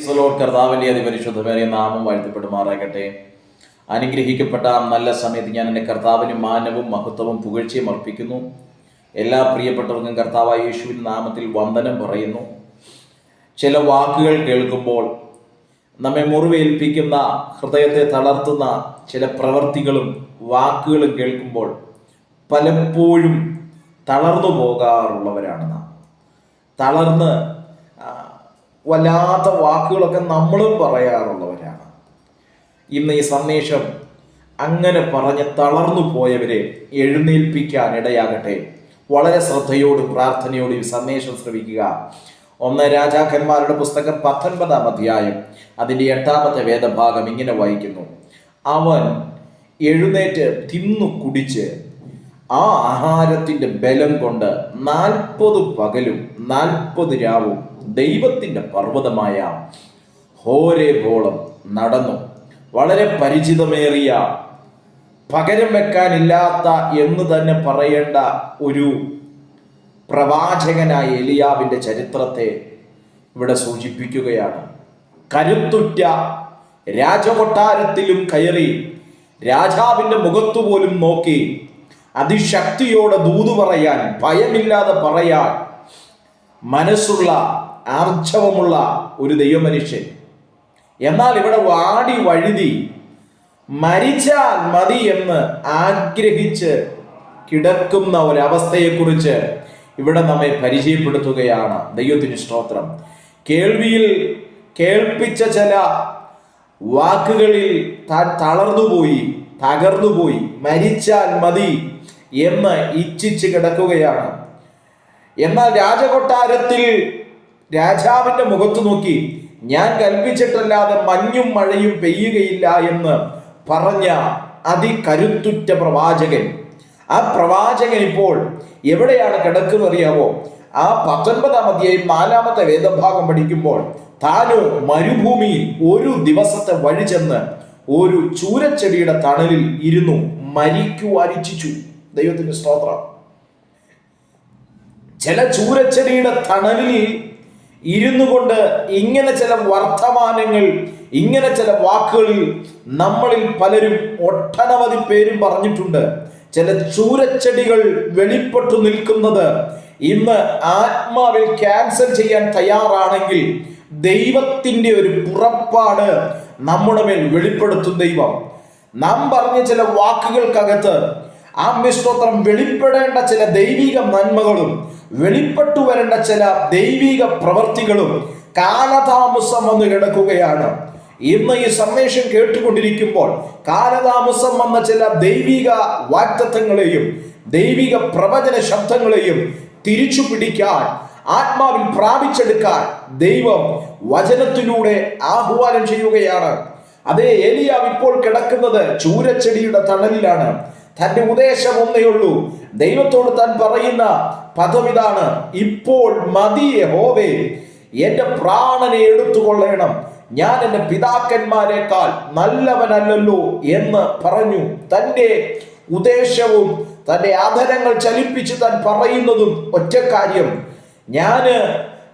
കർത്താവിന്റെ അതിപരിശുദ്ധമേറിയ നാമം വാഴ്ത്തപ്പെടുമാറാകട്ടെ. അനുഗ്രഹിക്കപ്പെട്ട നല്ല സമയത്ത് ഞാൻ എന്റെ കർത്താവിന് മാനവും മഹത്വവും പുകഴ്ചയും അർപ്പിക്കുന്നു. എല്ലാ പ്രിയപ്പെട്ടവർക്കും കർത്താവായ യേശുവിൻ നാമത്തിൽ വന്ദനം പറയുന്നു. ചില വാക്കുകൾ കേൾക്കുമ്പോൾ നമ്മെ മുറിവേൽപ്പിക്കുന്ന ഹൃദയത്തെ തളർത്തുന്ന ചില പ്രവർത്തികളും വാക്കുകളും കേൾക്കുമ്പോൾ പലപ്പോഴും തളർന്നു പോകാറുള്ളവരാണ് നാം. തളർന്ന് വല്ലാത്ത വാക്കുകളൊക്കെ നമ്മളും പറയാറുള്ളവരാണ്. ഇന്ന് ഈ സന്ദേശം അങ്ങനെ പറഞ്ഞ് തളർന്നു പോയവരെ എഴുന്നേൽപ്പിക്കാൻ ഇടയാകട്ടെ വളരെ ശ്രദ്ധയോടും പ്രാർത്ഥനയോടും ഈ സന്ദേശം ശ്രമിക്കുക ഒന്ന് രാജാക്കന്മാരുടെ പുസ്തകം പത്തൊൻപതാം അധ്യായം അതിന്റെ എട്ടാമത്തെ വേദഭാഗം ഇങ്ങനെ വായിക്കുന്നു. അവൻ എഴുന്നേറ്റ് തിന്നു കുടിച്ച് ആ ആഹാരത്തിന്റെ ബലം കൊണ്ട് നാൽപ്പത് പകലും നാൽപ്പത് രാവും ദൈവത്തിന്റെ പർവതമായ ഹോരേബോളം നടന്നു. വളരെ പരിചിതമേറിയ പകരം വെക്കാനില്ലാത്ത എന്ന് തന്നെ പറയേണ്ട ഒരു പ്രവാചകനായ എലിയാവിന്റെ ചരിത്രത്തെ ഇവിടെ സൂചിപ്പിക്കുകയാണ്. കരുത്തുറ്റ രാജകൊട്ടാരത്തിലും കയറി രാജാവിന്റെ മുഖത്തു പോലും നോക്കി അതിശക്തിയോടെ ദൂതു പറയാൻ ഭയമില്ലാതെ പറയാൻ മനസ്സുള്ള ആർജവമുള്ള ഒരു ദൈവമനുഷ്യൻ. എന്നാൽ ഇവിടെ വാടി വഴുതി മരിച്ചാൽ മതി എന്ന് ആഗ്രഹിച്ച് കിടക്കുന്ന ഒരവസ്ഥയെക്കുറിച്ച് ഇവിടെ നമ്മെ പരിചയപ്പെടുത്തുകയാണ് ദൈവത്തിന് സ്തോത്രം. കേൾവിയിൽ കേൾപ്പിച്ച ചില വാക്കുകളിൽ തളർന്നുപോയി തകർന്നുപോയി മരിച്ചാൽ മതി എന്ന് ഇച്ഛിച്ച് കിടക്കുകയാണ്. എന്നാൽ രാജകൊട്ടാരത്തിൽ രാജാവിന്റെ മുഖത്തു നോക്കി ഞാൻ കൽപ്പിച്ചിട്ടല്ലാതെ മഞ്ഞും മഴയും പെയ്യുകയില്ല എന്ന് പറഞ്ഞ അതികരുത്തുറ്റ പ്രവാചകൻ. ആ പ്രവാചകൻ ഇപ്പോൾ എവിടെയാണ് കിടക്കുന്ന അറിയാവോ? ആ പത്തൊൻപതാം അധ്യായം നാലാമത്തെ വേദഭാഗം പഠിക്കുമ്പോൾ താനോ മരുഭൂമിയിൽ ഒരു ദിവസത്തെ വഴി ചെന്ന് ഒരു ചൂരച്ചെടിയുടെ തണലിൽ ഇരുന്നു മരിക്കുവാൻ ഇച്ഛിച്ചു ദൈവത്തിന്റെ സ്തോത്രം. ചില ചൂരച്ചെടിയുടെ തണലിൽ ഇരുന്നു കൊണ്ട് ഇങ്ങനെ ചില വർത്തമാനങ്ങൾ ഇങ്ങനെ ചില വാക്കുകളിൽ നമ്മളിൽ പലരും ഒട്ടനവധി പേരും പറഞ്ഞിട്ടുണ്ട്. ചില ചൂരച്ചെടികൾ വെളിപ്പെട്ടു നിൽക്കുന്നത്. ഇന്ന് ആത്മാവിൽ ക്യാൻസൽ ചെയ്യാൻ തയ്യാറാണെങ്കിൽ ദൈവത്തിന്റെ ഒരു പുറപ്പാട് നമ്മുടെ മേൽ വെളിപ്പെടുത്തും ദൈവം. നാം പറഞ്ഞ ചില വാക്കുകൾക്കകത്ത് ആ മിസ്തോത്രം വെളിപ്പെടേണ്ട ചില ദൈവിക നന്മകളും വെളിപ്പെട്ടു വരേണ്ട ചില ദൈവിക പ്രവർത്തികളും കാലതാമസം വന്ന് കിടക്കുകയാണ്. ഇന്ന് ഈ സന്ദേശം കേട്ടുകൊണ്ടിരിക്കുമ്പോൾ കാലതാമസം വന്ന ചില ദൈവിക വാക്തത്വങ്ങളെയും ദൈവിക പ്രവചന ശബ്ദങ്ങളെയും തിരിച്ചു പിടിക്കാൻ ആത്മാവിൽ പ്രാപിച്ചെടുക്കാൻ ദൈവം വചനത്തിലൂടെ ആഹ്വാനം ചെയ്യുകയാണ്. അതേ ഏലിയാവ് ഇപ്പോൾ കിടക്കുന്നത് ചൂരച്ചെടിയുടെ തണലിലാണ്. തന്റെ ഉദ്ദേശം ഒന്നേ ഉള്ളൂ. ദൈവത്തോട് താൻ പറയുന്ന പദം ഇതാണ് ഇപ്പോൾ മതിയെ ഹോവേ എന്റെ പ്രാണനെ എടുത്തുകൊള്ളണം. ഞാൻ എന്റെ പിതാക്കന്മാരെക്കാൾ നല്ലവനല്ലല്ലോ എന്ന് പറഞ്ഞു തന്റെ ഉദ്ദേശവും തന്റെ ആദരങ്ങൾ ചലിപ്പിച്ച് താൻ പറയുന്നതും ഒറ്റ കാര്യം. ഞാൻ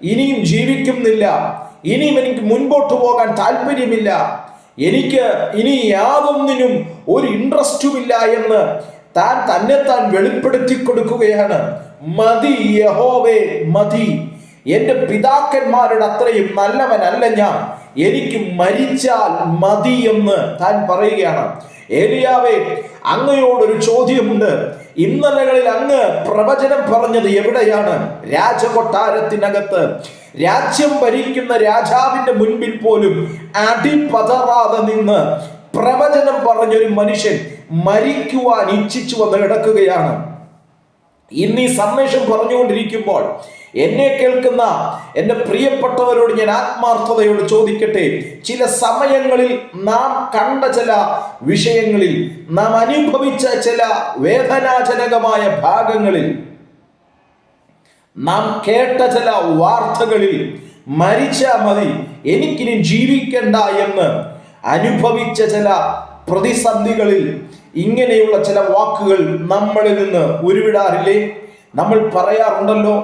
ഇനിയും ജീവിക്കുന്നില്ല. ഇനിയും എനിക്ക് മുൻപോട്ട് പോകാൻ താല്പര്യമില്ല. എനിക്ക് ഇനി യാതൊന്നിനും ഒരു ഇൻട്രസ്റ്റുമില്ല എന്ന് താൻ തന്നെ താൻ വെളിപ്പെടുത്തി കൊടുക്കുകയാണ്. മതി യഹോവേ മതി. എന്റെ പിതാക്കന്മാരുടെ അത്രയും നല്ലവനല്ല ഞാൻ. എനിക്ക് മരിച്ചാൽ മതി എന്ന് താൻ പറയുകയാണ്. ഏലിയാവേ അങ്ങയോടൊരു ചോദ്യമുണ്ട്. ഇന്നലകളിൽ അങ്ങ് പ്രവചനം പറഞ്ഞത് എവിടെയാണ്? രാജകൊട്ടാരത്തിനകത്ത്. രാജ്യം ഭരിക്കുന്ന രാജാവിന്റെ മുൻപിൽ പോലും അടിപതറാതെ നിന്ന് പ്രവചനം പറഞ്ഞൊരു മനുഷ്യൻ മരിക്കുവാൻ ഇച്ഛിച്ചു വന്ന് കിടക്കുകയാണ്. ഇന്ന് ഈ സന്ദേശം പറഞ്ഞുകൊണ്ടിരിക്കുമ്പോൾ എന്നെ കേൾക്കുന്ന എന്റെ പ്രിയപ്പെട്ടവരോട് ഞാൻ ആത്മാർത്ഥതയോട് ചോദിക്കട്ടെ ചില സമയങ്ങളിൽ നാം കണ്ട ചില വിഷയങ്ങളിൽ നാം അനുഭവിച്ച ചില വേദനാജനകമായ ഭാഗങ്ങളിൽ നാം കേട്ട ചില വാർത്തകളിൽ മരിച്ചാൽ മതി എനിക്കിനി ജീവിക്കണ്ട എന്ന് അനുഭവിച്ച ചില പ്രതിസന്ധികളിൽ ഇങ്ങനെയുള്ള ചില വാക്കുകൾ നമ്മളിൽ നിന്ന് ഉരുവിടാറില്ലേ? നമ്മൾ പറയാറുണ്ടല്ലോ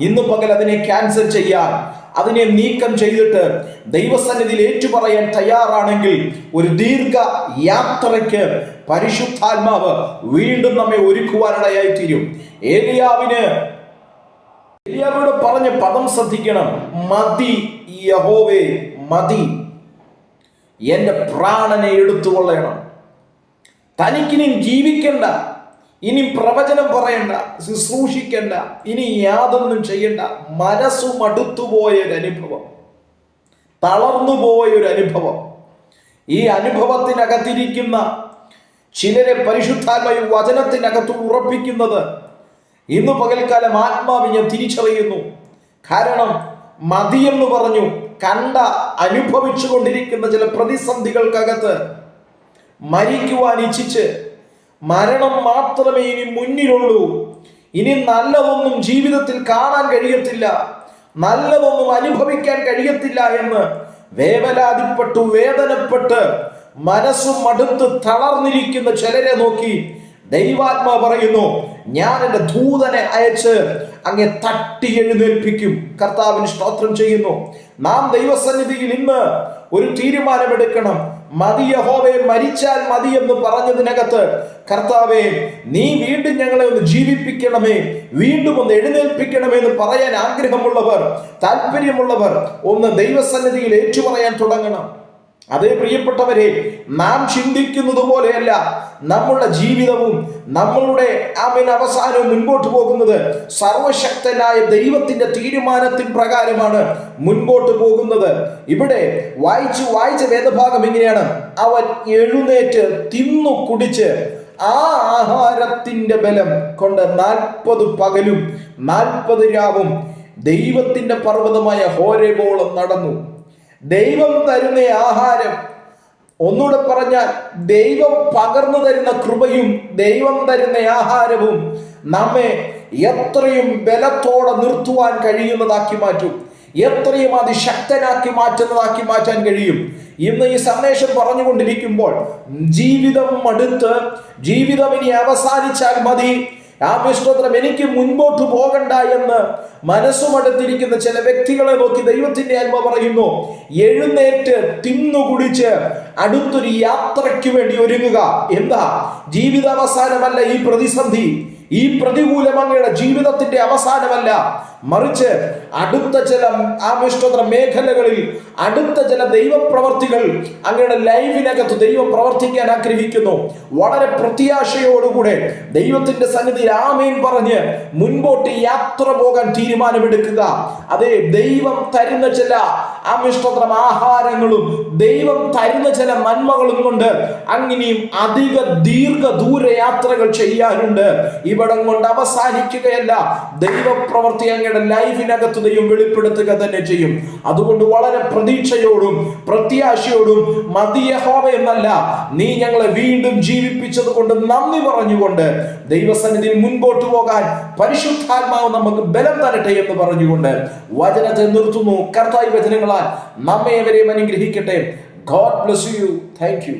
ഇന്ന് പകൽ അതിനെ ക്യാൻസൽ ചെയ്യാൻ അതിനെ നീക്കം ചെയ്തിട്ട് ദൈവസന്നിധിയിൽ ഏറ്റുപറയാൻ തയ്യാറാണെങ്കിൽ ഒരു ദീർഘ യാത്രയ്ക്ക് പരിശുദ്ധാത്മാവ് വീണ്ടും നമ്മെ ഒരുക്കുവാനിടയായി തീരും ഏലിയാവിന് ഏലിയാവിനോട് പറഞ്ഞ പദം ശ്രദ്ധിക്കണം. മതി യഹോവേ മതി. എന്റെ പ്രാണനെ എടുത്തുകൊള്ളണം. തനിക്കിനി ജീവിക്കണ്ട. ഇനി പ്രവചനം പറയണ്ട ശുശ്രൂഷിക്കണ്ട ഇനി യാതൊന്നും ചെയ്യണ്ട. മനസ്സു മടുത്തുപോയ ഒരു അനുഭവം. തളർന്നുപോയ ഒരു അനുഭവം. ഈ അനുഭവത്തിനകത്തിരിക്കുന്ന ചിലരെ പരിശുദ്ധാത്മ വചനത്തിനകത്ത് ഉറപ്പിക്കുന്നത് ഇന്ന് പകൽക്കാലം ആത്മാവ് ഞാൻ തിരിച്ചറിയുന്നു. കാരണം മതിയെന്ന് പറഞ്ഞു കണ്ട അനുഭവിച്ചു കൊണ്ടിരിക്കുന്ന ചില പ്രതിസന്ധികൾക്കകത്ത് മരിക്കുവാൻ ഇച്ഛിച്ച് മരണം മാത്രമേ ഇനി മുന്നിലുള്ളൂ. ഇനി നല്ലതൊന്നും ജീവിതത്തിൽ കാണാൻ കഴിയത്തില്ല. നല്ലതൊന്നും അനുഭവിക്കാൻ കഴിയത്തില്ല എന്ന് വേവലാതിപ്പെട്ടു വേദനപ്പെട്ട് മനസ്സും മടുത്ത് തളർന്നിരിക്കുന്ന ചിലരെ നോക്കി ദൈവാത്മാ പറയുന്നു ഞാൻ എന്റെ ദൂതനെ അയച്ച് അങ്ങെ തട്ടി എഴുന്നേൽപ്പിക്കും. കർത്താവിന് സ്തോത്രം ചെയ്യുന്നു. നാം ദൈവസന്നിധിയിൽ ഇന്ന് ഒരു തീരുമാനമെടുക്കണം. മതി യഹോവേ മരിച്ചാൽ മതി എന്ന് പറഞ്ഞതിനകത്ത് കർത്താവെ നീ വീണ്ടും ഞങ്ങളെ ഒന്ന് ജീവിപ്പിക്കണമേ വീണ്ടും ഒന്ന് എഴുന്നേൽപ്പിക്കണമേ എന്ന് പറയാൻ ആഗ്രഹമുള്ളവർ താല്പര്യമുള്ളവർ ഒന്ന് ദൈവസന്നിധിയിൽ ഏറ്റുപറയാൻ തുടങ്ങണം. അതേ പ്രിയപ്പെട്ടവരെ നാം ചിന്തിക്കുന്നത് പോലെയല്ല നമ്മളുടെ ജീവിതവും നമ്മളുടെ ആമിൻ അവസാനവും മുൻപോട്ട് പോകുന്നത്. സർവശക്തനായ ദൈവത്തിന്റെ തീരുമാനത്തിൻ പ്രകാരമാണ് മുൻപോട്ട് പോകുന്നത്. ഇവിടെ വായിച്ചു വായിച്ച വേദഭാഗം ഇങ്ങനെയാണ്. അവൻ എഴുന്നേറ്റ് തിന്നു കുടിച്ച് ആ ആഹാരത്തിന്റെ ബലം കൊണ്ട് നാൽപ്പത് പകലും നാൽപ്പത് രാവും ദൈവത്തിന്റെ പർവതമായ ഹോരേബോളം നടന്നു. ദൈവം തരുന്ന ആഹാരം. ഒന്നുകൂടെ പറഞ്ഞാൽ ദൈവം പകർന്നു തരുന്ന കൃപയും ദൈവം തരുന്ന ആഹാരവും നമ്മെ എത്രയും ബലത്തോടെ നിർത്തുവാൻ കഴിയുന്നതാക്കി മാറ്റും. എത്രയും അതിശക്തനാക്കി മാറ്റുന്നതാക്കി മാറ്റാൻ കഴിയും. ഇന്ന് ഈ സന്ദേശം പറഞ്ഞുകൊണ്ടിരിക്കുമ്പോൾ ജീവിതം മടുത്ത് ജീവിതം ഇനി അവസാനിച്ചാൽ മതി. ആമിഷ്ടോത്രം എനിക്ക് മുൻപോട്ട് പോകണ്ട എന്ന് മനസ്സുമടുത്തിരിക്കുന്ന ചില വ്യക്തികളെ നോക്കി ദൈവത്തിന്റെ ആത്മ പറയുന്നു എഴുന്നേറ്റ് തിന്നു കുടിച്ച് അടുത്തൊരു യാത്രയ്ക്ക് വേണ്ടി ഒരുങ്ങുക. എന്താ? ജീവിതാവസാനമല്ല ഈ പ്രതിസന്ധി. ഈ പ്രതികൂലം അങ്ങയുടെ ജീവിതത്തിന്റെ അവസാനമല്ല. മറിച്ച് അടുത്ത ചില ആമിഷ്ടോത്ര മേഖലകളിൽ അടുത്ത ചില ദൈവപ്രവർത്തികൾ അങ്ങയുടെ ലൈഫിനകത്ത് ദൈവം പ്രവർത്തിക്കാൻ ആഗ്രഹിക്കുന്നു. വളരെ പ്രത്യാശയോടുകൂടെ ദൈവത്തിന്റെ സന്നിധിയിൽ ആമേൻ പറഞ്ഞ് മുൻപോട്ട് യാത്ര പോകാൻ തീരുമാനമെടുക്കുക. അതെ ദൈവം തരുന്ന ചില ആമിഷ്ടോത്രം ആഹാരങ്ങളും ദൈവം തരുന്ന ചില നന്മകളും കൊണ്ട് അങ്ങനെയും അധിക ദീർഘ ദൂര യാത്രകൾ ചെയ്യാനുണ്ട്. ഇവിടം കൊണ്ട് അവസാനിക്കുകയല്ല. ദൈവപ്രവർത്തി അങ്ങയുടെ ലൈഫിനകത്ത് ദൈവം വെളിപ്പെടുത്തുക തന്നെ ചെയ്യും. അതുകൊണ്ട് വളരെ പ്രതീക്ഷയോടും പ്രത്യാശയോടും മതിയഹോവ എന്നല്ല നീ ഞങ്ങളെ വീണ്ടും ജീവിപ്പിച്ചത് കൊണ്ട് നന്ദി പറഞ്ഞുകൊണ്ട് ദൈവസന്നിധിയിൽ മുൻപോട്ട് പോകാൻ പരിശുദ്ധാത്മാവ് നമുക്ക് ബലം തരട്ടെ എന്ന് പറഞ്ഞുകൊണ്ട് വചനത്തെ നിർത്തുന്നു. കർത്തായി വചനങ്ങളാൽ നമ്മെ അവരെയും അനുഗ്രഹിക്കട്ടെ. God bless you thank you